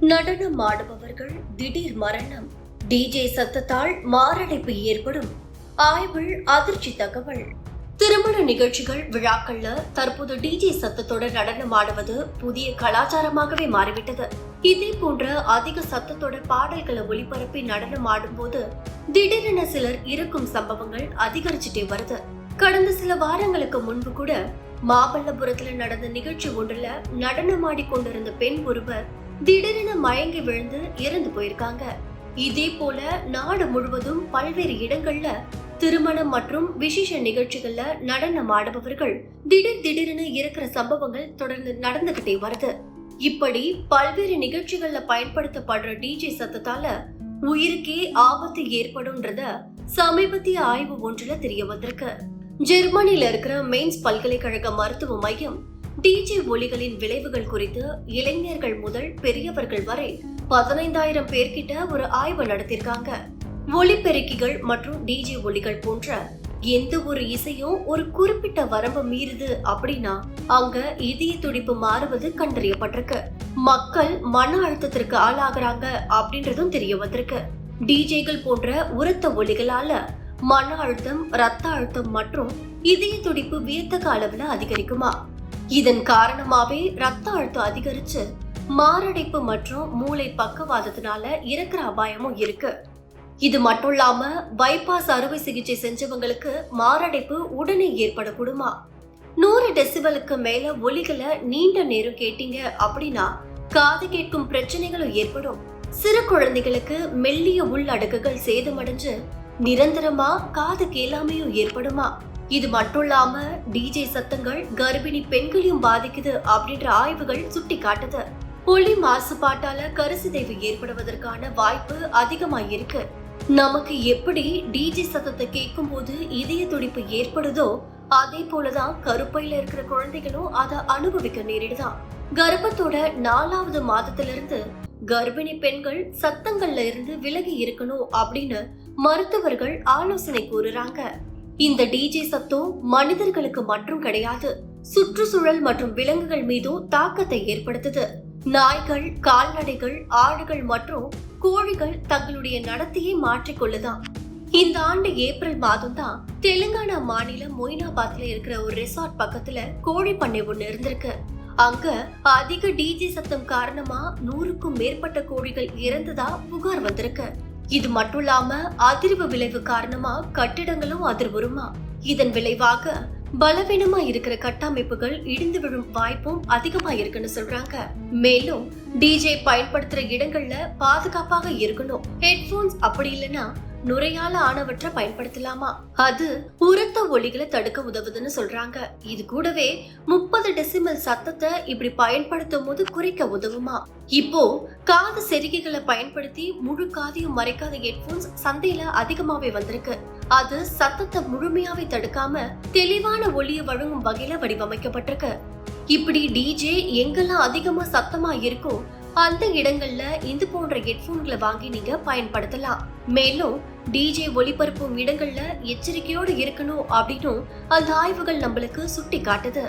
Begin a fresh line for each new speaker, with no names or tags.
நடனம் ஆடுபவர்கள் திடீர் மரணம். டிஜே சத்தத்தால் மாரடைப்பு ஏற்படும். ஆய்வில் அதிர்ச்சி தகவல். திருமண நிகழ்ச்சிகள் விழாக்கள்ல தற்போது டிஜே சத்தத்தோட நடனம் ஆடுவது புதிய கலாச்சாரமாகவே மாறிவிட்டது. இதே போன்ற அதிக சத்தத்தோட பாடல்களை ஒளிபரப்பி நடனம் ஆடும்போது திடீரென சிலர் இருக்கும் சம்பவங்கள் அதிகரிச்சுட்டே வருது. கடந்த சில வாரங்களுக்கு முன்பு கூட மாமல்லபுரத்துல நடந்த நிகழ்ச்சி ஒன்றுல நடனமாடி கொண்டிருந்த பெண் ஒருவர் திடீரென மயங்கி விழுந்து இறந்து போயிருக்காங்க. இதே போல நாடு முழுவதும் பல்வேறு இடங்கள்ல திருமணம் மற்றும் விசேஷ நிகழ்ச்சிகள்ல நடனம் ஆடுபவர்கள் திடீர் திடீரென இருக்கிற சம்பவங்கள் தொடர்ந்து நடந்துகிட்டே வருது. இப்படி பல்வேறு நிகழ்ச்சிகள்ல பயன்படுத்தப்படுற டிஜே சத்தத்தால உயிருக்கே ஆபத்து ஏற்படும்ன்றத சமீபத்திய ஆய்வு ஒன்றுல தெரிய வந்திருக்கு. ஜெர்மனில இருக்கிற மெயின்ஸ் பல்கலைக்கழக மருத்துவ மையம் டிஜே ஒலிகளின் விளைவுகள் குறித்து இளைஞர்கள் முதல் பெரியவர்கள் வரை பதினைந்தாயிரம் பேர்கிட்ட ஒரு ஆய்வு நடத்திருக்காங்க. ஒலிபெருக்கிகள் மற்றும் டிஜே ஒலிகள் போன்ற எந்த ஒரு இசையும் ஒரு குறிப்பிட்ட வரம்பு மீறுது அப்படின்னா அங்க இதய துடிப்பு மாறுவது கண்டறியப்பட்டிருக்கு. மக்கள் மன அழுத்தத்திற்கு ஆளாகிறாங்க அப்படின்றதும் தெரிய வந்திருக்கு. டிஜேகள் போன்ற உரத்த ஒலிகளால மன அழுத்தம் ரத்த அழுத்தம் மற்றும் இதய துடிப்பு வியத்தக அளவுல அதிகரிக்குமா? இதன் காரணமாவே ரத்த அழுத்தம் அதிகரிச்சு மாரடைப்பு மற்றும் மூளை பக்கவாதத்தினால இறக்குற அபாயமும் இருக்கு. இது மட்டும் இல்லாம பைபாஸ் அறுவை சிகிச்சை செஞ்சவங்களுக்கு மாரடைப்பு உடனே ஏற்படக்கூடுமா? நூறு டெசிபலுக்கு மேல ஒலிகளை நீண்ட நேரம் கேட்டீங்க அப்படின்னா காது கேட்கும் பிரச்சனைகளும் ஏற்படும். சிறு குழந்தைகளுக்கு மெல்லிய உள்ளடக்குகள் சேதமடைஞ்சு நிரந்தரமா காது கேளாமையும் ஏற்படுமா? இது மட்டும் டிஜே சத்தங்கள் கர்ப்பிணி பெண்களையும் பாதிக்குது அப்படின்ற ஆய்வுகள் சுட்டி காட்டுது ஒளி மாசுபாட்டால கருசிதைவு ஏற்படுவதற்கான வாய்ப்பு அதிகமா இருக்கு நமக்கு எப்படி டிஜே சத்தத்தை கேட்கும் போது இதய துடிப்பு ஏற்படுதோ அதே போலதான் கருப்பையில இருக்கிற குழந்தைகளும் அதை அனுபவிக்க நேரிடுதான். கர்ப்பத்தோட நாலாவது மாதத்திலிருந்து கர்ப்பிணி பெண்கள் சத்தங்கள்ல இருந்து விலகி இருக்கணும் அப்படின்னு மருத்துவர்கள் ஆலோசனை கூறுறாங்க. இந்த டிஜே சத்தம் மனிதர்களுக்கு மட்டும் கிடையாது சுற்றுச்சூழல் மற்றும் விலங்குகள் மீதும் தாக்கத்தை ஏற்படுத்துது. நாய்கள் கால்நடைகள் ஆடுகள் மற்றும் கோழிகள் தங்களுடைய நடத்தையை மாற்றிக்கொள்ளுதான். இந்த ஆண்டு ஏப்ரல் மாதம் தான் தெலுங்கானா மாநிலம் மொய்னாபாத்ல இருக்கிற ஒரு ரெசார்ட் பக்கத்துல கோழி பண்ணை ஒண்ணு இருந்திருக்கு. அங்க அதிக டிஜே சத்தம் காரணமா நூறுக்கும் மேற்பட்ட கோழிகள் இறந்ததா புகார் வந்திருக்கு. இது மட்டும் இல்லாம அதிர்வு விளைவு காரணமா கட்டிடங்களும் அதிர்வுருமா இதன் விளைவாக பலவீனமா இருக்கிற கட்டமைப்புகள் இடிந்து விழும் வாய்ப்பும் அதிகமா இருக்குன்னு சொல்றாங்க. மேலும் டிஜே பயன்படுத்துற இடங்கள்ல பாதுகாப்பாக இருக்கணும். ஹெட்போன்ஸ் அப்படி இல்லைன்னா நுரையால ஆனவற்றை பயன்படுத்தலாமா? அது உரத்த ஒலிகளை தடுக்க உதவுதுன்னு சொல்றாங்க. இது கூடவே முப்பது டெசிமல் சத்தத்தை இப்படி பயன்படுத்தும் போது குறைக்க உதவுமா? இப்போ காது செருகிகளை பயன்படுத்தி முழு காதையும் மறைக்காத ஹெட்போன்ஸ் சந்தையில அதிகமாவே வந்திருக்கு. அது சத்தத்தை முழுமையாவே தடுக்காம தெளிவான ஒளியை வழங்கும் வகையில வடிவமைக்கப்பட்டிருக்கு. இப்படி டிஜே எங்கெல்லாம் அதிகமா சத்தமா இருக்கோ அந்த இடங்கள்ல இது போன்ற ஹெட்போன்களை வாங்கி நீங்க பயன்படுத்தலாம். மேலும் டிஜே ஒளிபரப்பும் இடங்கள்ல எச்சரிக்கையோடு இருக்கணும் அப்படின்னும் அந்த ஆய்வுகள் நம்மளுக்கு சுட்டி காட்டுது